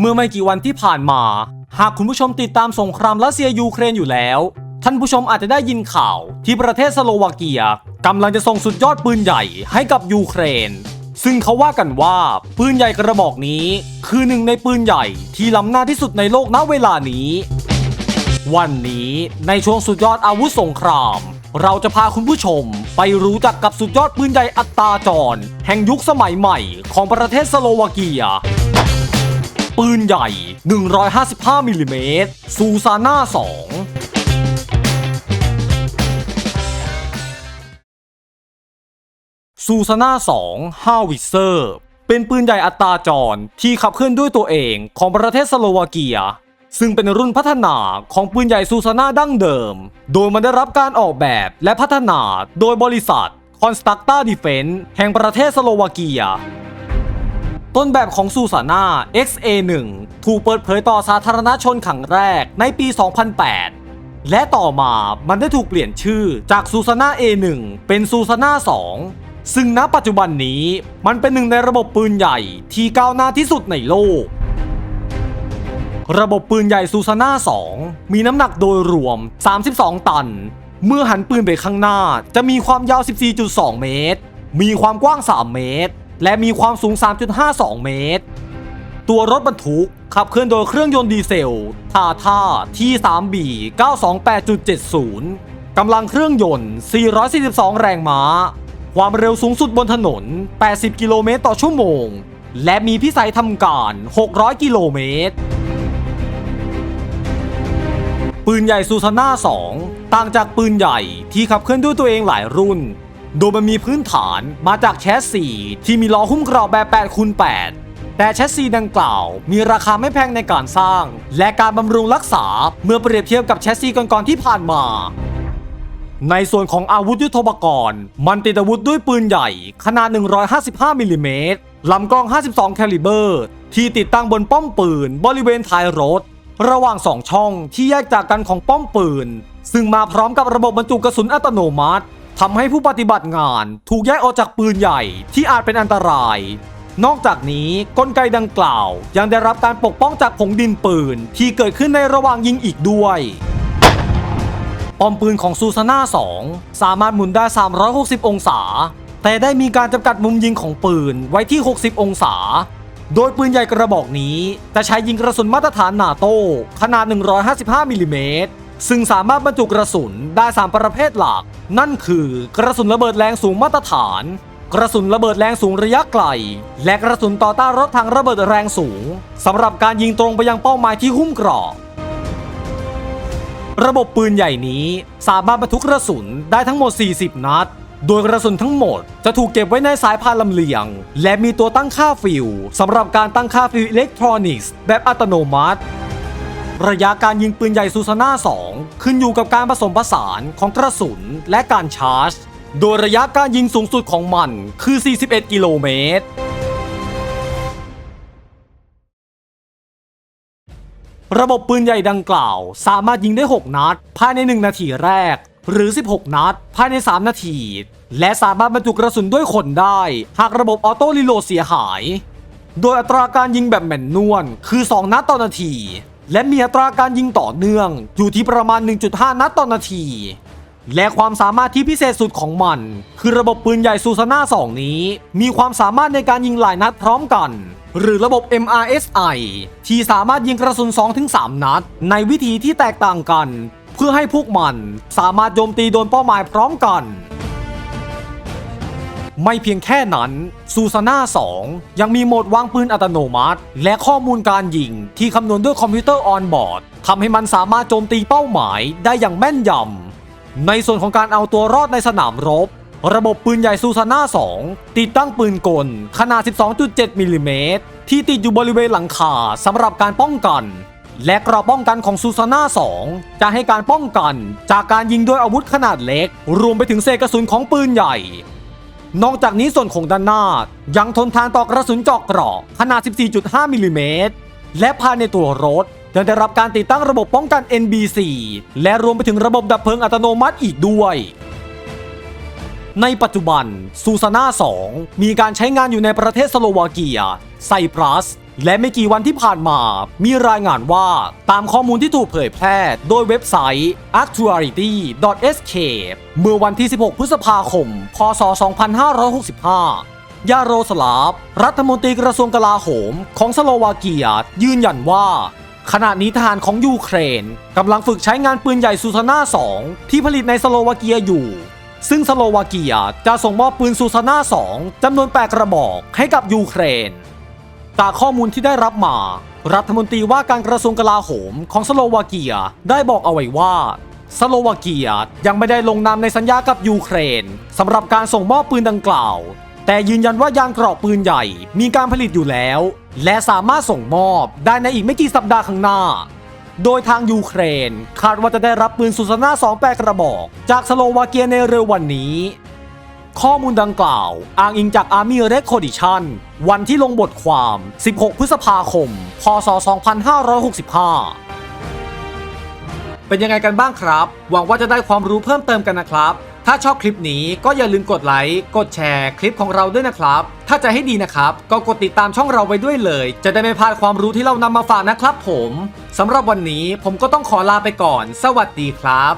เมื่อไม่กี่วันที่ผ่านมา หากคุณผู้ชมติดตามสงครามรัสเซียยูเครนอยู่แล้ว ท่านผู้ชมอาจจะได้ยินข่าวที่ประเทศสโลวาเกียกำลังจะส่งสุดยอดปืนใหญ่ให้กับยูเครน ซึ่งเขาว่ากันว่าปืนใหญ่กระบอกนี้ คือหนึ่งในปืนใหญ่ที่ล้ำหน้าที่สุดในโลกณเวลานี้ วันนี้ในช่วงสุดยอดอาวุธสงคราม เราจะพาคุณผู้ชมไปรู้จักกับสุดยอดปืนใหญ่อัตราจร แห่งยุคสมัยใหม่ของประเทศสโลวาเกีย ปืนใหญ่ 155มิลลิเมตรซูซาน่า 2ซูซาน่า2 5วิเซอร์ เป็นปืนใหญ่อัตราจรที่ขับเคลื่อนด้วยตัวเองของประเทศสโลวาเกีย ซึ่งเป็นรุ่นพัฒนาของปืนใหญ่ซูซาน่าดั้งเดิม โดยมันได้รับการออกแบบและพัฒนาโดยบริษัท c o n s t r u c t a Defense แห่งประเทศสโลวาเกีย ต้นแบบของซูซาน่า XA1 ถูกเปิดเผยต่อสาธารณชนครั้งแรกในปี 2008 และต่อมามันได้ถูกเปลี่ยนชื่อจากซูซาน่า A1 เป็นซูซาน่า 2 ซึ่งณปัจจุบันนี้มันเป็นหนึ่งในระบบปืนใหญ่ที่ก้าวหน้าที่สุดในโลก ระบบปืนใหญ่ซูซาน่า 2 มีน้ำหนักโดยรวม 32 ตัน เมื่อหันปืนไปข้างหน้าจะมีความยาว 14.2 เมตร มีความกว้าง 3 เมตร และมีความสูง 3.52 เมตร ตัวรถบรรทุกขับเคลื่อนโดยเครื่องยนต์ดีเซลทาท่าที่ 3B 928.70 กำลังเครื่องยนต์ 442 แรงม้า ความเร็วสูงสุดบนถนน 80 กิโลเมตรต่อชั่วโมง และมีพิสัยทำการ 600 กิโลเมตรปืนใหญ่ซูซาน่า2 ต่างจากปืนใหญ่ที่ขับเคลื่อนด้วยตัวเองหลายรุ่น โดยมันมีพื้นฐานมาจากแชสซีที่มีล้อหุ้มกรอบแบบ8คูณ8แต่แชสซีดังกล่าว มีราคาไม่แพงในการสร้าง และการบำรุงรักษาเมื่อเปรียบเทียบกับแชสซีก่อนๆที่ผ่านมา ในส่วนของอาวุธยุทโธปกรณ์ มันติดอาวุธด้วยปืนใหญ่ขนาด 155มิลลิเมตรลำกล้อง 52 แคลิเบอร์ ที่ติดตั้งบนป้อมปืน บริเวณท้ายรถ ระหว่างสองช่องที่แยกจากกันของป้อมปืน ซึ่งมาพร้อมกับระบบบรรจุกระสุนอัตโนมัติ ทำให้ผู้ปฏิบัติงานถูกแยกออกจากปืนใหญ่ที่อาจเป็นอันตราย นอกจากนี้กลไกดังกล่าว ยังได้รับการปกป้องจากผงดินปืนที่เกิดขึ้นในระหว่างยิงอีกด้วยป้อมปืนของซูซาน่า2 สามารถหมุนได้ 360 องศา แต่ได้มีการจำกัดมุมยิงของปืนไว้ที่ 60 องศา โดยปืนใหญ่กระบอกนี้จะใช้ยิงกระสุนมาตรฐานนาโต้ขนาด 155มิลลิเมตร ซึ่งสามารถบรรจุกระสุนได้3ประเภทหลัก นั่นคือกระสุนระเบิดแรงสูงมาตรฐาน กระสุนระเบิดแรงสูงระยะไกล และกระสุนต่อต้านรถถังระเบิดแรงสูงสำหรับการยิงตรงไปยังเป้าหมายที่หุ้มกรอบระบบปืนใหญ่นี้สามารถบรรทุกกระสุนได้ทั้งหมด 40 นัด โดยกระสุนทั้งหมดจะถูกเก็บไว้ในสายพานลำเลียง และมีตัวตั้งค่าฟิวสำหรับการตั้งค่าฟิวอิเล็กทรอนิกส์แบบอัตโนมัติ ระยะการยิงปืนใหญ่ซูซาน่า2 ขึ้นอยู่กับการผสมผสานของกระสุนและการชาร์จ โดยระยะการยิงสูงสุดของมันคือ 41 กิโลเมตร ระบบปืนใหญ่ดังกล่าวสามารถยิงได้ 6 นัด ภายใน 1 นาทีแรก หรือ 16 นัด ภายใน 3 นาที และสามารถบรรจุกระสุนด้วยคนได้ หากระบบออโต้รีโหลดเสียหาย โดยอัตราการยิงแบบแมนนวลคือ 2 นัดต่อนาที และมีอัตราการยิงต่อเนื่องอยู่ที่ประมาณ 1.5 นัดต่อนาที และความสามารถที่พิเศษสุดของมัน คือระบบปืนใหญ่ซูซาน่า2 นี้ มีความสามารถในการยิงหลายนัดพร้อมกัน หรือระบบ MRSI ที่สามารถยิงกระสุน 2-3 นัด ในวิธีที่แตกต่างกัน เพื่อให้พวกมันสามารถโจมตีโดนเป้าหมายพร้อมกัน ไม่เพียงแค่นั้นซูซาน่า2 ยังมีโหมดวางปืนอัตโนมัติ และข้อมูลการยิงที่คำนวณด้วยคอมพิวเตอร์ออนบอร์ดทำให้มันสามารถโจมตีเป้าหมายได้อย่างแม่นยำในส่วนของการเอาตัวรอดในสนามรบ ระบบปืนใหญ่ซูซาน่า2 ติดตั้งปืนกล ขนาด 12.7 มิลลิเมตรที่ติดอยู่บริเวณหลังคาสำหรับการป้องกันและกรอบป้องกันของซูซาน่า2 จะให้การป้องกันจากการยิงด้วยอาวุธขนาดเล็ก รวมไปถึงเศษกระสุนของปืนใหญ่ นอกจากนี้ส่วนของด้านหน้า ยังทนทานต่อกระสุนเจาะเกราะขนาด 14.5 มิลลิเมตร และภายในตัวรถยังได้รับการติดตั้งระบบป้องกัน NBC และรวมไปถึงระบบดับเพลิงอัตโนมัติอีกด้วย ในปัจจุบันซูซาน่า 2 มีการใช้งานอยู่ในประเทศสโลวาเกีย ไซปรัส และไม่กี่วันที่ผ่านมา มีรายงานว่าตามข้อมูลที่ถูกเผยแพร่โดยเว็บไซต์ actuality.sk เมื่อวันที่ 16 พฤษภาคม พศ 2565 ยาโรสลาฟ รัฐมนตรีกระทรวงกลาโหม ของสโลวาเกีย ยืนยันว่า ขณะนี้ทหารของยูเครนกำลังฝึกใช้งานปืนใหญ่ซูซาน่า 2 ที่ผลิตในสโลวาเกียอยู่ซึ่งสโลวาเกียจะส่งมอบปืนซูซาน่า 2 จำนวน 8 กระบอกให้กับยูเครน จากข้อมูลที่ได้รับมา รัฐมนตรีว่าการกระทรวงกลาโหมของสโลวาเกียได้บอกเอาไว้ว่า สโลวาเกียยังไม่ได้ลงนามในสัญญากับยูเครนสำหรับการส่งมอบปืนดังกล่าว แต่ยืนยันว่ายางเกราะปืนใหญ่มีการผลิตอยู่แล้ว และสามารถส่งมอบได้ในอีกไม่กี่สัปดาห์ข้างหน้า โดยทางยูเครนคาดว่าจะได้รับปืนซูซาน่า2แปกระบอก จากสโลวาเกียในเร็ววันนี้ ข้อมูลดังกล่าว อ้างอิงจาก Army Recordation วันที่ลงบทความ 16 พฤษภาคม พศ 2565เป็นยังไงกันบ้างครับ หวังว่าจะได้ความรู้เพิ่มเติมกันนะครับ ถ้าชอบคลิปนี้ก็อย่าลืมกดไลค์ กดแชร์คลิปของเราด้วยนะครับ ถ้าจะให้ดีนะครับ ก็กดติดตามช่องเราไว้ด้วยเลย จะได้ไม่พลาดความรู้ที่เรานำมาฝากนะครับผม สำหรับวันนี้ผมก็ต้องขอลาไปก่อน สวัสดีครับ